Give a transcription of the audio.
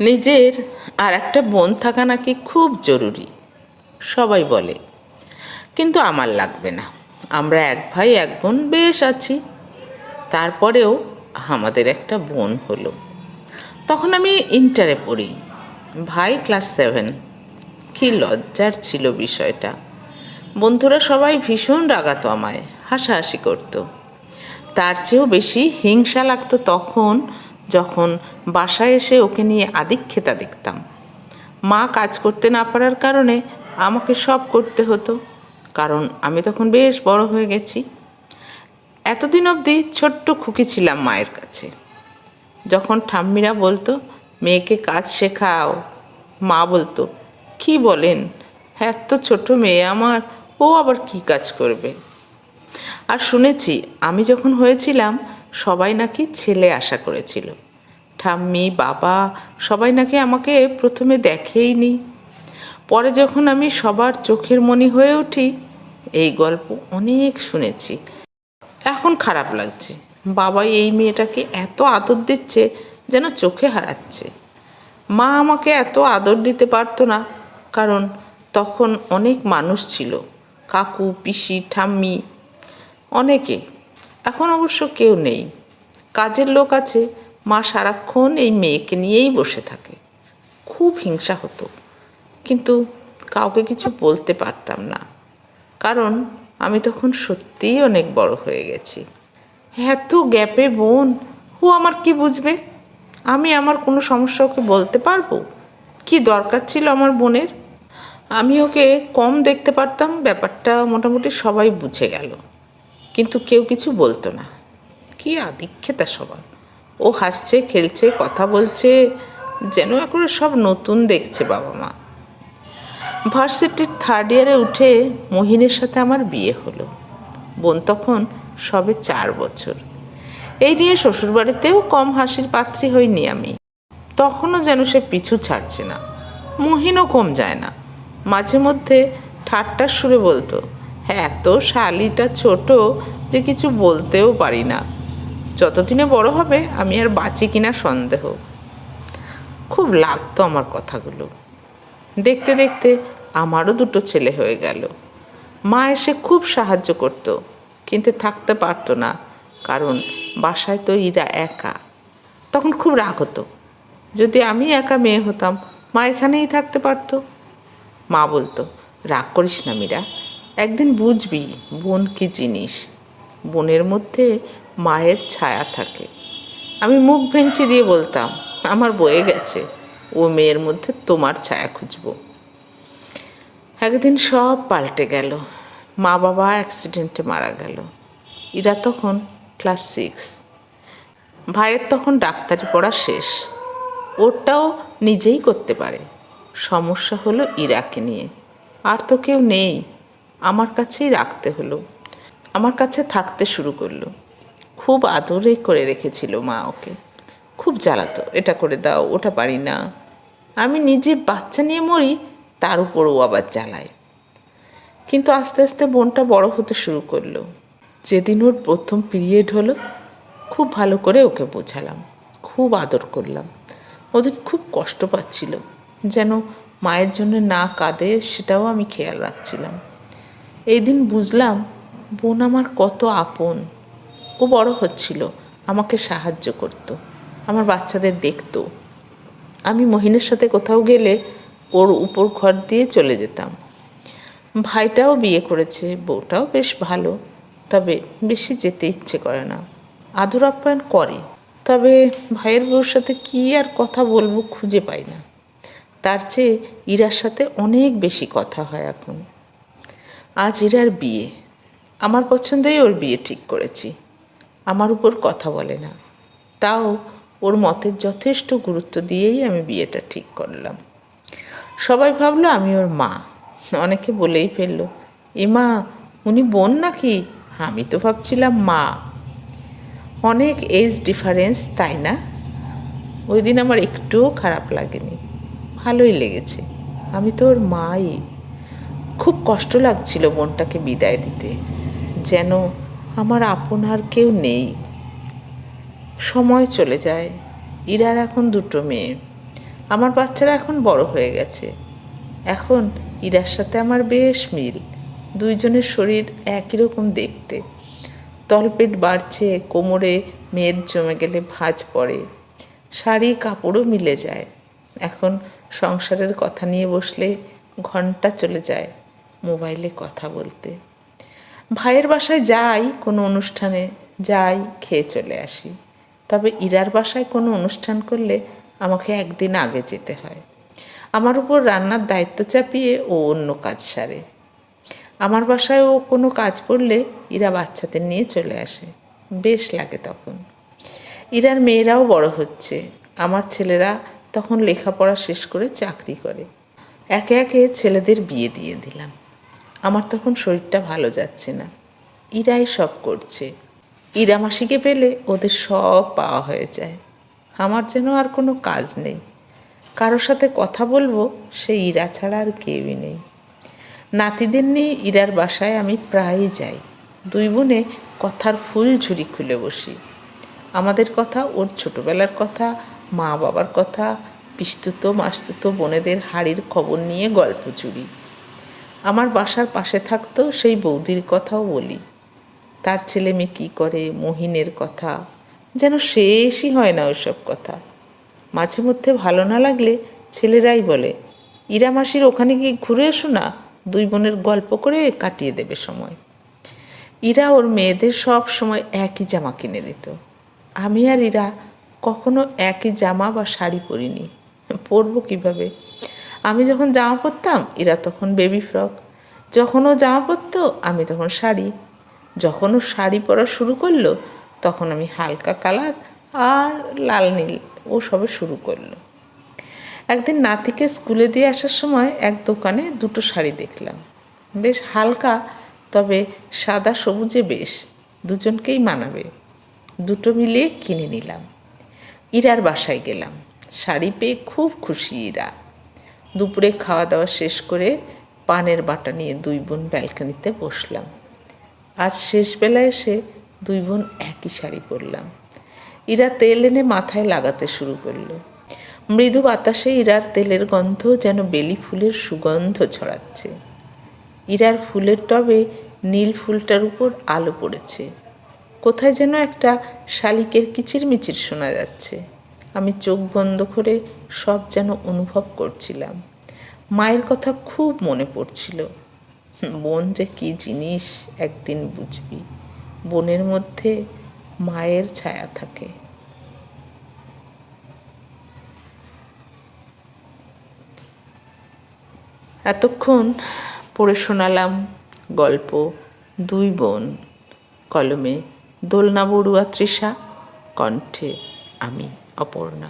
নিজের আর একটা বোন থাকা নাকি খুব জরুরি, সবাই বলে। কিন্তু আমার লাগবে না। আমরা এক ভাই, এক বোন বেশ আছি। তারপরেও আমাদের একটা বোন হলো। তখন আমি ইন্টারে পড়ি। ভাই ক্লাস সেভেন কী লজ্জার ছিল বিষয়টা। বন্ধুরা সবাই ভীষণ রাগাতো আমায়, হাসাহাসি করতো। তার চেয়েও বেশি হিংসা লাগতো তখন যখন বাসায় এসে ওকে নিয়ে আদিক্ষেতা দেখতাম। মা কাজ করতে না পারার কারণে আমাকে সব করতে হতো, কারণ আমি তখন বেশ বড় হয়ে গেছি। এতদিন অবধি ছোট্ট খুকি ছিলাম মায়ের কাছে। যখন ঠাম্মিরা বলতো, মেয়েকে কাজ শেখাও। মা বলতো, কি বলেন? এত ছোট মেয়ে আমার, ও আবার কি কাজ করবে? আর শুনেছি, আমি যখন হয়েছিলাম, সবাই নাকি ছেলে আশা করেছিল। ঠাম্মি, বাবা, সবাই নাকি আমাকে প্রথমে দেখেইনি। পরে যখন আমি সবার চোখের মনি হয়ে উঠি, এই গল্প অনেক শুনেছি। এখন খারাপ লাগছে। বাবা এই মেয়েটাকে এত আদর দিচ্ছে যেন চোখে হারাচ্ছে। মা আমাকে এত আদর দিতে পারতো না, কারণ তখন অনেক মানুষ ছিল, কাকু, পিসি, ঠাম্মি, অনেকে। এখন অবশ্য কেউ নেই। কাজের লোক আছে মা সারাক্ষণ এই মেয়েকে নিয়েই বসে থাকে। খুব হিংসা হতো, কিন্তু কাউকে কিছু বলতে পারতাম না। কারণ আমি তখন সত্যিই অনেক বড় হয়ে গেছি। এত গ্যাপে বোন, ও আমার কি বুঝবে? আমি আমার কোনো সমস্যা ওকে বলতে পারব? কি দরকার ছিল আমার বোনের? আমি ওকে কম দেখতে পারতাম, ব্যাপারটা মোটামুটি সবাই বুঝে গেল। কিন্তু কেউ কিছু বলতো না। কি আদিক্ষেতা সবার। ও হাসছে, খেলছে, কথা বলছে, যেন এখন সব নতুন দেখছে বাবা মা। ভার্সিটির থার্ড ইয়ারে উঠে মহিনের সাথে আমার বিয়ে হলো। বোন তখন সবে চার বছর। এই নিয়ে শ্বশুরবাড়িতেও কম হাসির পাত্রী হইনি আমি। তখনও যেন সে পিছু ছাড়ছে না। মহিনও কম যায় না। মাঝে মধ্যে ঠাট্টার সুরে বলতো হ্যাঁ এত শালিটা ছোট যে কিছু বলতেও পারি না। যতদিনে বড় হবে, আমি আর বাঁচি কিনা সন্দেহ। খুব লাগতো আমার কথাগুলো। দেখতে দেখতে আমারও দুটো ছেলে হয়ে গেল। মা এসে খুব সাহায্য করত, কিন্তু থাকতে পারতো না, কারণ বাসায় তো ইরা একা। তখন খুব রাগ হতো, যদি আমি একা মেয়ে হতাম, মা এখানেই থাকতে পারতো? মা বলতো, রাগ করিস না মীরা, একদিন বুঝবি বোন কি জিনিস। বোনের মধ্যে মায়ের ছায়া থাকে। আমি মুখ ভেঞ্চি দিয়ে বলতাম, আমার বয়ে গেছে, ও মেয়ের মধ্যে তোমার ছায়া খুঁজবো। একদিন সব পাল্টে গেল। মা বাবা অ্যাক্সিডেন্টে মারা গেল। ইরা তখন ক্লাস সিক্স ভাইয়ের তখন ডাক্তারি পড়া শেষ। ওরটাও নিজেই করতে পারে। সমস্যা হলো ইরাকে নিয়ে। আর তো কেউ নেই। আমার কাছেই রাখতে হলো। আমার কাছে থাকতে শুরু করল। খুব আদরে করে রেখেছিল মা ওকে। খুব জ্বালাতো, এটা করে দাও, ওটা পারি না। আমি নিজে বাচ্চা নিয়ে মরি, তার উপর ও আবার জ্বালায়। কিন্তু আস্তে আস্তে বোনটা বড় হতে শুরু করল। যেদিন ওর প্রথম পিরিয়ড হলো, খুব ভালো করে ওকে বোঝালাম, খুব আদর করলাম। ওদের খুব কষ্ট পাচ্ছিল, যেন মায়ের জন্য না কাঁদে সেটাও আমি খেয়াল রাখছিলাম। এই দিন বুঝলাম, বোন আমার কত আপন ও বড় হচ্ছিল, আমাকে সাহায্য করতো, আমার বাচ্চাদের দেখতো। আমি মহিনের সাথে কোথাও গেলে ওর উপর ঘর দিয়ে চলে যেতাম। ভাইটাও বিয়ে করেছে, বউটাও বেশ ভালো, তবে বেশি যেতে ইচ্ছে করে না। আদর আপ্যায়ন করে, তবে ভাইয়ের বউর সাথে কী আর কথা বলব খুঁজে পাই না। তার চেয়ে ইরার সাথে অনেক বেশি কথা হয় এখন। আজ ইরার বিয়ে, আমার পছন্দেই ওর বিয়ে ঠিক করেছি। আমার উপর কথা বলে না। তাও ওর মতের যথেষ্ট গুরুত্ব দিয়েই আমি বিয়েটা ঠিক করলাম। সবাই ভাবলো আমি ওর মা। অনেকে বলেই ফেলল, এ মা, উনি বোন নাকি? আমি তো ভাবছিলাম মা। অনেক এজ ডিফারেন্স, তাই না? ওই দিন আমার একটুও খারাপ লাগেনি। ভালোই লেগেছে। আমি তো ওর মাই। খুব কষ্ট লাগছিল বোনটাকে বিদায় দিতে। যেন আমার আপন আর কেউ নেই। সময় চলে যায়। ইরার এখন দুটো মেয়ে। আমার বাচ্চারা এখন বড় হয়ে গেছে। এখন ইরার সাথে আমার বেশ মিল। দুইজনের শরীর একই রকম দেখতে। তলপেট বাড়ছে, কোমরে মেদ জমে গেলে ভাঁজ পড়ে। শাড়ি, কাপড়ও মিলে যায়। এখন সংসারের কথা নিয়ে বসলে ঘণ্টা চলে যায় মোবাইলে কথা বলতে। ভাইয়ের বাসায় যাই, কোনো অনুষ্ঠানে যাই, খেয়ে চলে আসি। তবে ইরার বাসায় কোনো অনুষ্ঠান করলে আমাকে একদিন আগে যেতে হয়। আমার উপর রান্নার দায়িত্ব চাপিয়ে ও অন্য কাজ সারে। আমার বাসায় ও কোনো কাজ পড়লে ইরা বাচ্চাদের নিয়ে চলে আসে। বেশ লাগে তখন। ইরার মেয়েরাও বড় হচ্ছে। আমার ছেলেরা তখন লেখাপড়া শেষ করে চাকরি করে। একে একে ছেলেদের বিয়ে দিয়ে দিলাম। আমার তখন শরীরটা ভালো যাচ্ছে না। ইরাই সব করছে। ইরা মাসিকে পেলে ওদের সব পাওয়া হয়ে যায়। আমার যেন আর কোনো কাজ নেই। কারোর সাথে কথা বলব, সে ইরা ছাড়া আর কেউই নেই। নাতিদের নিয়ে ইরার বাসায় আমি প্রায়ই যাই। দুই বোনে কথার ফুল ঝুড়ি খুলে বসি। আমাদের কথা ওর ছোটবেলার কথা মা বাবার কথা পিস্তুত মাস্তুত বোনেদের হাড়ির খবর নিয়ে গল্প চুরি। আমার বাসার পাশে থাকতো সেই বৌদির কথাও বলি। তার ছেলে মেয়ে কী করে, মহিনের কথা? যেন শেষই হয় না ওইসব কথা। মাঝে মধ্যে ভালো না লাগলে ছেলেরাই বলে, ইরা মাসির ওখানে গিয়ে ঘুরে এসো না, দুই বোনের গল্প করে কাটিয়ে দেবে সময়। ইরা ওর মেয়েদের সব সময় একই জামা কিনে দিত। আমি আর ইরা কখনো একই জামা বা শাড়ি পরিনি। পরবো কীভাবে? আমি যখন জামা পরতাম, এরা তখন বেবি ফ্রক যখন ও জামা পরতো, আমি তখন শাড়ি। যখন ও শাড়ি পরা শুরু করল, তখন আমি হালকা কালার আর লাল নীল, ও সবে শুরু করল। একদিন নাতিকে স্কুলে দিয়ে আসার সময় এক দোকানে দুটো শাড়ি দেখলাম। বেশ হালকা, তবে সাদা সবুজে বেশ, দুজনকেই মানাবে। দুটো মিলিয়ে কিনে নিলাম। ইরার বাসায় গেলাম। শাড়ি পেয়ে খুব খুশি ইরা। দুপুরে খাওয়া দাওয়া শেষ করে পানের বাটা নিয়ে দুই বোন ব্যালকনিতে বসলাম। আজ শেষ বেলায় এসে দুই বোন একই শাড়ি পরলাম। ইরা তেল এনে মাথায় লাগাতে শুরু করল। মৃদু বাতাসে ইরার তেলের গন্ধ যেন বেলি ফুলের সুগন্ধ ছড়াচ্ছে। ইরার ফুলের টবে নীল ফুলটার উপর আলো পড়েছে। কোথায় যেন একটা শালিকের কিচিরমিচির শোনা যাচ্ছে। আমি চোখ বন্ধ করে সব যেন অনুভব করছিলাম। মায়ের কথা খুব মনে পড়ছিল। বোন যে কী জিনিস একদিন বুঝবি। বোনের মধ্যে মায়ের ছায়া থাকে। এতক্ষণ পড়ে শোনালাম গল্প, দুই বোন, কলমে দোলনা বড়ুয়া তৃষা, কণ্ঠে আমি। অপর্ণা